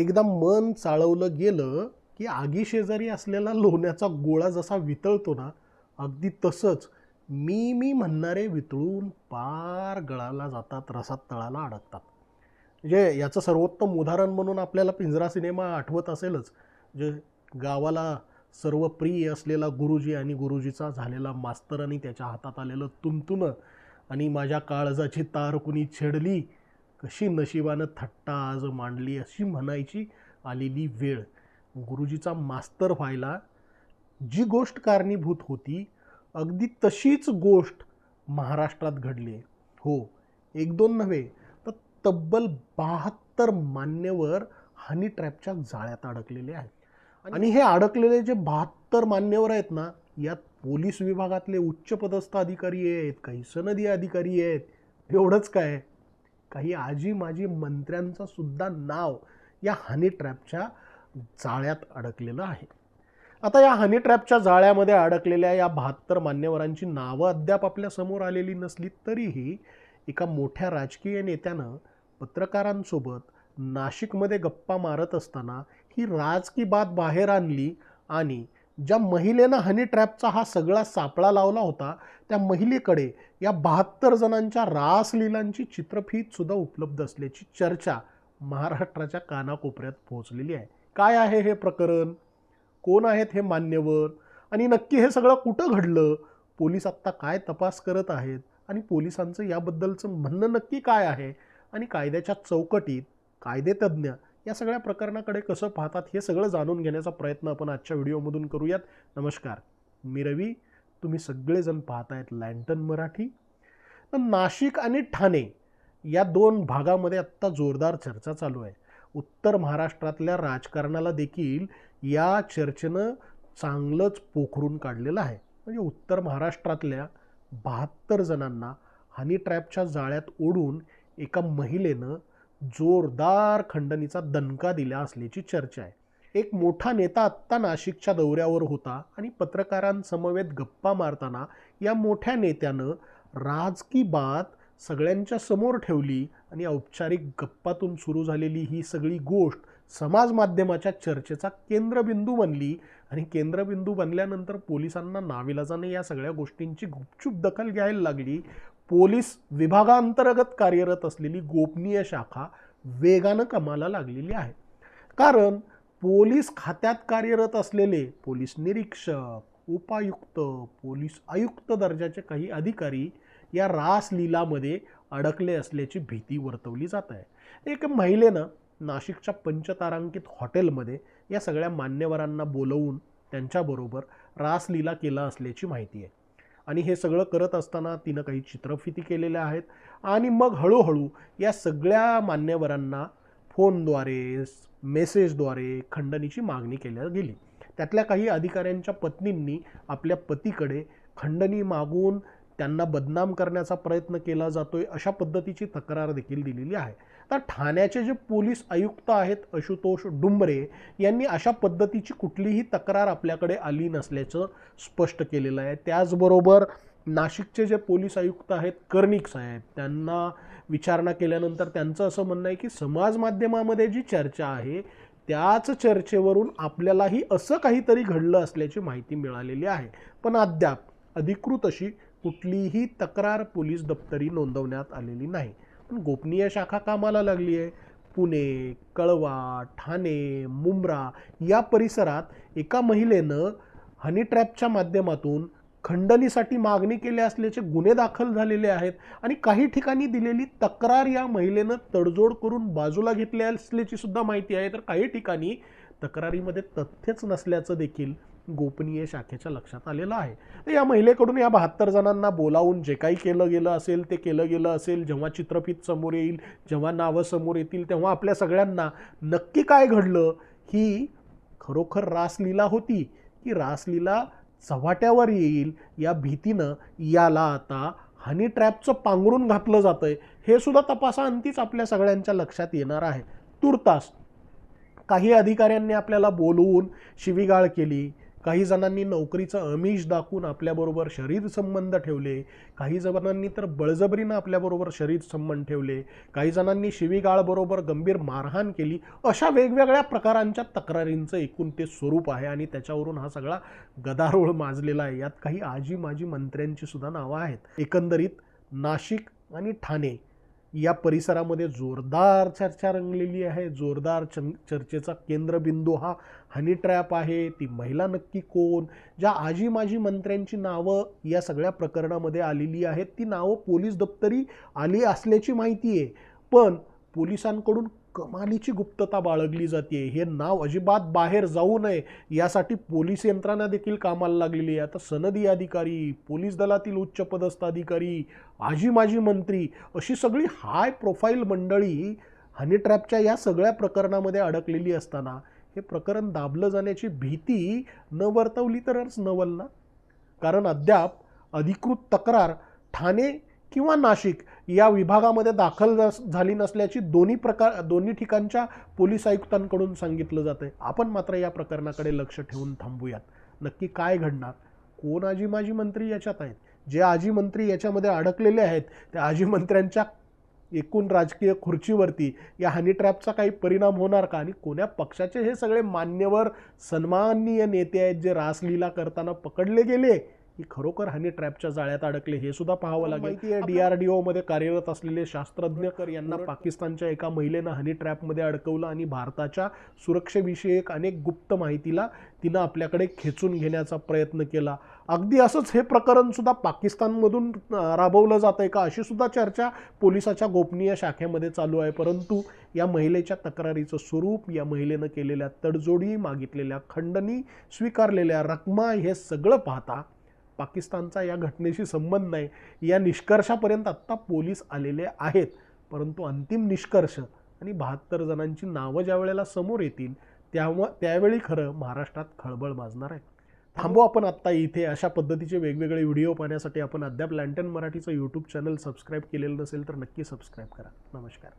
एकदा मन चाळवलं गेलं की आगी शेजारी असलेला लोण्याचा गोळा जसा वितळतो ना अगदी तसंच मी मी म्हणणारे वितळून पार गळाला जातात रसात तळाला अडकतात. म्हणजे याचं सर्वोत्तम उदाहरण म्हणून आपल्याला पिंजरा सिनेमा आठवत असेलच जे गावाला सर्व प्रिय असलेला गुरुजी आणि गुरुजीचा झालेला मास्तर आणि त्याच्या हातात आलेलं तुमतुनं आणि माझ्या काळजाची तार कुणी छेडली कशी नशिबानं थट्टा आज मांडली अशी म्हणायची आलेली वेळ. गुरुजीचा मास्तर व्हायला जी गोष्ट कारणीभूत होती अगदी तशीच गोष्ट महाराष्ट्रात घडली. आहे हो एक दोन नव्हे तर तब्बल बहात्तर मान्यवर हनी ट्रॅपच्या जाळ्यात अडकलेले आहेत. आणि हे अडकलेले जे बहात्तर मान्यवर आहेत ना यात पोलीस विभागातले उच्च पदस्थ अधिकारी आहेत काही सनदी अधिकारी आहेत एवढंच काय? काही आजी माजी मंत्र्यांचं सुद्धा नाव या हनी ट्रॅपच्या जाळ्यात अडकलेलं आहे. आता या हनी ट्रॅपच्या जाळ्यामध्ये अडकलेल्या या बहात्तर मान्यवरांची नावं अद्याप आपल्यासमोर आलेली नसली तरीही एका मोठ्या राजकीय नेत्यानं पत्रकारांसोबत नाशिकमध्ये गप्पा मारत असताना ही राजकी बात बाहेर आणली आणि ज्या महिलेनं हनी ट्रॅपचा हा सगळा सापळा लावला होता त्या महिलेकडे या बहात्तर जणांच्या रासलीलांची चित्रफीतसुद्धा उपलब्ध असल्याची चर्चा महाराष्ट्राच्या कानाकोपऱ्यात पोहोचलेली आहे. काय आहे हे प्रकरण? कोण आहेत हे मान्यवर? आणि नक्की हे सगळं कुठं घडलं? पोलीस आत्ता काय तपास करत आहेत? आणि पोलिसांचं याबद्दलचं म्हणणं नक्की काय आहे? आणि कायद्याच्या चौकटीत कायदेतज्ञ या सगळ्या प्रकरणाकडे कसं पाहतात हे सगळं जाणून घेण्याचा प्रयत्न आपण आजच्या व्हिडिओमधून करूयात. नमस्कार मी रवी. तुम्ही सगळेजण पाहतायत लँटन मराठी. तर नाशिक आणि ठाणे या दोन भागामध्ये आत्ता जोरदार चर्चा चालू आहे. उत्तर महाराष्ट्रातल्या राजकारणाला देखील या चर्चेनं चांगलंच पोखरून काढलेलं आहे. म्हणजे उत्तर महाराष्ट्रातल्या बहात्तर जणांना हनी ट्रॅपच्या जाळ्यात ओढून एका महिलेनं जोरदार खंडणीचा दणका दिला असल्याची चर्चा आहे. एक मोठा नेता आत्ता नाशिकच्या दौऱ्यावर होता आणि पत्रकारांसमवेत गप्पा मारताना या मोठ्या नेत्यानं राज की बात सगळ्यांच्या समोर ठेवली आणि औपचारिक गप्पातून सुरू झालेली ही सगळी गोष्ट समाज माध्यमाच्या चर्चेचा केंद्रबिंदू बनली आणि केंद्रबिंदू बनल्यानंतर पोलिसांना नाविलाजाने या सगळ्या गोष्टींची गुपचूप दखल घ्यायला लागली. पोलीस विभागांतर्गत कार्यरत असलेली गोपनीय शाखा वेगानं कमाला लागलेली आहे. कारण पोलीस खात्यात कार्यरत असलेले पोलीस निरीक्षक उपायुक्त पोलीस आयुक्त दर्जाचे काही अधिकारी या रासलीलामध्ये अडकले असल्याची भीती वर्तवली जात आहे. एक महिलेनं नाशिकच्या पंचतारांकित हॉटेलमध्ये या सगळ्या मान्यवरांना बोलवून त्यांच्याबरोबर रासलीला केला असल्याची माहिती आहे. आणि हे सगळं करत असताना तिनं काही चित्रफिती केलेल्या आहेत. आणि मग हळूहळू या सगळ्या मान्यवरांना फोनद्वारे मेसेजद्वारे खंडणीची मागणी केल्या गेली. त्यातल्या काही अधिकाऱ्यांच्या पत्नींनी आपल्या पतीकडे खंडणी मागून त्यांना बदनाम करण्याचा प्रयत्न केला जातोय अशा पद्धतीची तक्रार देखील दिलेली आहे. तर ठाण्याचे जे पोलीस आयुक्त आहेत आशुतोष डुंबरे यांनी अशा पद्धतीची कुठलीही तक्रार आपल्याकडे आली नसल्याचं स्पष्ट केलेलं आहे. त्याचबरोबर नाशिकचे जे पोलीस आयुक्त आहेत कर्णिक साहेब त्यांना विचारणा केल्यानंतर त्यांचं असं म्हणणं आहे की समाज माध्यमामध्ये जी चर्चा आहे त्याच चर्चेवरून आपल्यालाही असं काहीतरी घडलं असल्याची माहिती मिळालेली आहे. पण अद्याप अधिकृत अशी कुठलीही तक्रार पोलीस दप्तरी नोंदवण्यात आलेली नाही. पण गोपनीय शाखा कामाला लागली आहे. पुणे कळवा ठाणे मुंब्रा या परिसरात एका महिलेनं हनी ट्रॅपच्या माध्यमातून खंडणीसाठी मागणी केली असल्याचे गुन्हे दाखल झालेले आहेत आणि काही ठिकाणी दिलेली तक्रार या महिलेनं तडजोड करून बाजूला घेतली असल्याची सुद्धा माहिती आहे. तर काही ठिकाणी तक्रारीमध्ये तथ्यच नसल्याचं देखील गोपनीय शाखेच्या लक्षात आलेलं आहे. तर या महिलेकडून या बहात्तर जणांना बोलावून जे काही केलं गेलं असेल ते केलं गेलं असेल जेव्हा चित्रफित समोर येईल जेव्हा नावं समोर येतील तेव्हा आपल्या सगळ्यांना नक्की काय घडलं ही खरोखर रासलीला होती की रासलीला चव्हाट्यावर येईल या भीतीनं याला आता हनी ट्रॅपचं पांघरून घातलं जातं आहे हे सुद्धा तपासाअंतीच आपल्या सगळ्यांच्या लक्षात येणार आहे. तुर्तास काही अधिकाऱ्यांनी आपल्याला बोलवून शिवीगाळ केली. काही जणांनी नोकरीचं अमिष दाखवून आपल्याबरोबर शरीर संबंध ठेवले. काही जणांनी तर बळजबरीनं आपल्याबरोबर शरीर संबंध ठेवले. काही जणांनी शिवीगाळबरोबर गंभीर मारहाण केली. अशा वेगवेगळ्या प्रकारांच्या तक्रारींचं एकूण ते स्वरूप आहे आणि त्याच्यावरून हा सगळा गदारोळ माजलेला आहे. यात काही आजी माजी मंत्र्यांची सुद्धा नावं आहेत. एकंदरीत नाशिक आणि ठाणे या परिसरामध्ये जोरदार चर्चा रंगलेली आहे. जोरदार चं चर्चेचा केंद्रबिंदू हा हनी ट्रॅप आहे. ती महिला नक्की कोण? ज्या आजी माजी मंत्र्यांची नावं या सगळ्या प्रकरणामध्ये आलेली आहेत ती नावं पोलीस दप्तरी आली असल्याची माहिती आहे. पण पोलिसांकडून कमालीची गुप्तता बाळगली जाते. हे नाव अजिबात बाहेर जाऊ नये. यासाठी पोलीस यंत्रणा देखील कामाला लागलेली आहे. आता सनदी अधिकारी पोलीस दलातील उच्चपदस्थ अधिकारी आजी माजी मंत्री अशी सगळी हाय प्रोफाईल मंडळी हनी ट्रॅपच्या या सगळ्या प्रकरणामध्ये अडकलेली असताना हे प्रकरण दाबलं जाण्याची भीती न वर्तवली तरच नवल ना? कारण अद्याप अधिकृत तक्रार ठाणे किंवा नाशिक या विभागामध्ये दाखल झाली नसल्याची दोन्ही प्रकार दोन्ही ठिकाणच्या पोलीस आयुक्तांकडून सांगितलं जातं आहे आपण मात्र या प्रकरणाकडे लक्ष ठेवून थांबूयात. नक्की काय घडणार? कोण आजी माजी मंत्री याच्यात आहेत? जे आजी मंत्री याच्यामध्ये अडकलेले आहेत त्या आजी मंत्र्यांच्या एकूण राजकीय खुर्चीवरती या हनी ट्रॅपचा काही परिणाम होणार का? आणि कोण्या पक्षाचे हे सगळे मान्यवर सन्माननीय नेते आहेत जे रासलीला करताना पकडले गेले? की खरोखर हनी ट्रॅपच्या जाळ्यात अडकले हे सुद्धा पाहावं लागेल. डीआरडीओ मध्ये कार्यरत असलेले शास्त्रज्ञ कर यांना पाकिस्तानच्या एका महिलेनं हनी ट्रॅपमध्ये अडकवलं आणि भारताच्या सुरक्षेविषयक अनेक गुप्त माहितीला तिनं आपल्याकडे खेचून घेण्याचा प्रयत्न केला. अगदी असंच हे प्रकरण सुद्धा पाकिस्तानमधून राबवलं जात आहे का अशी सुद्धा चर्चा पोलिसाच्या गोपनीय शाखेमध्ये चालू आहे. परंतु या महिलेच्या तक्रारीचं स्वरूप या महिलेनं केलेल्या तडजोडी मागितलेल्या खंडणी स्वीकारलेल्या रकमा हे सगळं पाहता पाकिस्तानचा या घटनेशी संबंध नाही. या निष्कर्षापर्यंत आत्ता पोलीस आलेले आहेत. परंतु अंतिम निष्कर्ष आणि बहात्तर जणांची नावं ज्या वेळेला समोर येतील त्यामुळं त्यावेळी खरं महाराष्ट्रात खळबळ माजणार आहे. थांबू आपण आत्ता इथे. अशा पद्धतीचे वेगवेगळे व्हिडिओ पाहण्यासाठी आपण अद्याप लँटन मराठीचं यूट्यूब चॅनल सबस्क्राईब केलेलं नसेल तर नक्की सबस्क्राईब करा. नमस्कार.